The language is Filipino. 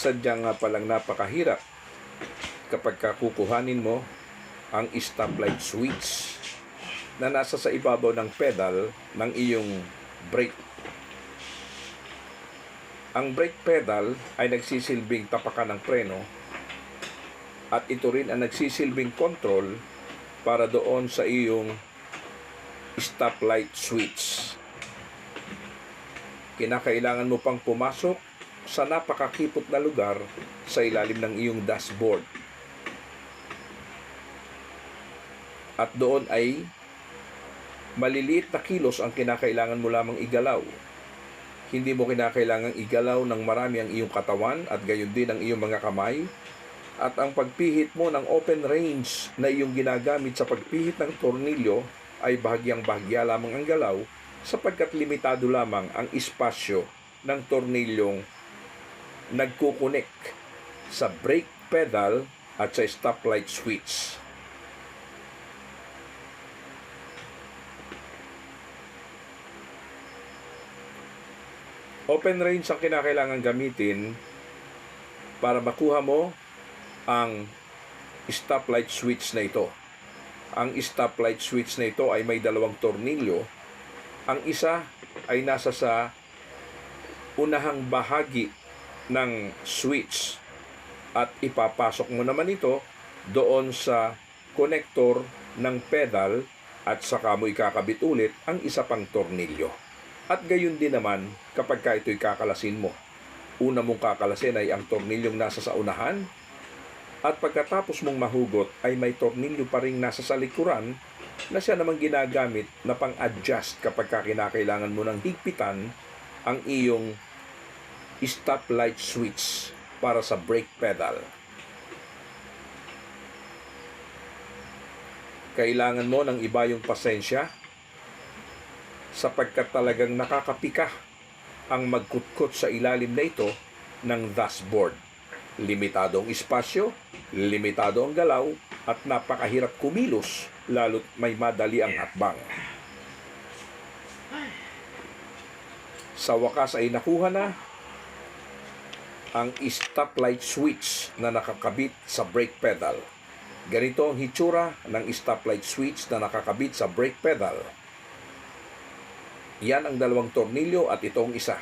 sadyang nga palang napakahirap kapag kakukuhanin mo ang stoplight switch na nasa sa ibabaw ng pedal ng iyong brake. Ang brake pedal ay nagsisilbing tapakan ng preno at ito rin ang nagsisilbing control para doon sa iyong stoplight switch. Kinakailangan mo pang pumasok sa napakakipot na lugar sa ilalim ng iyong dashboard. At doon ay maliliit na kilos ang kinakailangan mo lamang igalaw. Hindi mo kinakailangang igalaw ng marami ang iyong katawan at gayon din ang iyong mga kamay. At ang pagpihit mo ng open range na iyong ginagamit sa pagpihit ng tornilyo ay bahagyang bahagya lamang ang galaw sapagkat limitado lamang ang espasyo ng tornilyong nagkukunik sa brake pedal at sa stoplight switch. Open range ang kinakailangan gamitin para makuha mo ang stoplight switch na ito. Ang stoplight switch na ito ay may dalawang tornilyo. Ang isa ay nasa sa unahang bahagi ng switch at ipapasok mo naman ito doon sa connector ng pedal at saka mo ikakabit ulit ang isa pang tornilyo. At gayon din naman kapag ka ito'y kakalasin mo. Una mong kakalasin ay ang tornilyong nasa sa unahan at pagkatapos mong mahugot ay may tornilyo pa rin nasa sa likuran na siya namang ginagamit na pang-adjust kapag ka kinakailangan mo ng higpitan ang iyong stoplight switch para sa brake pedal. Kailangan mo ng iba yung pasensya sapagkat talagang nakakapika ang magkutkot sa ilalim na ito ng dashboard. Limitado ang espasyo, limitado ang galaw, at napakahirap kumilos lalo't may madali ang hakbang. Sa wakas ay nakuha na ang stoplight switch na nakakabit sa brake pedal. Ganito ang hitsura ng stoplight switch na nakakabit sa brake pedal. Yan ang dalawang tornilyo at itong isa.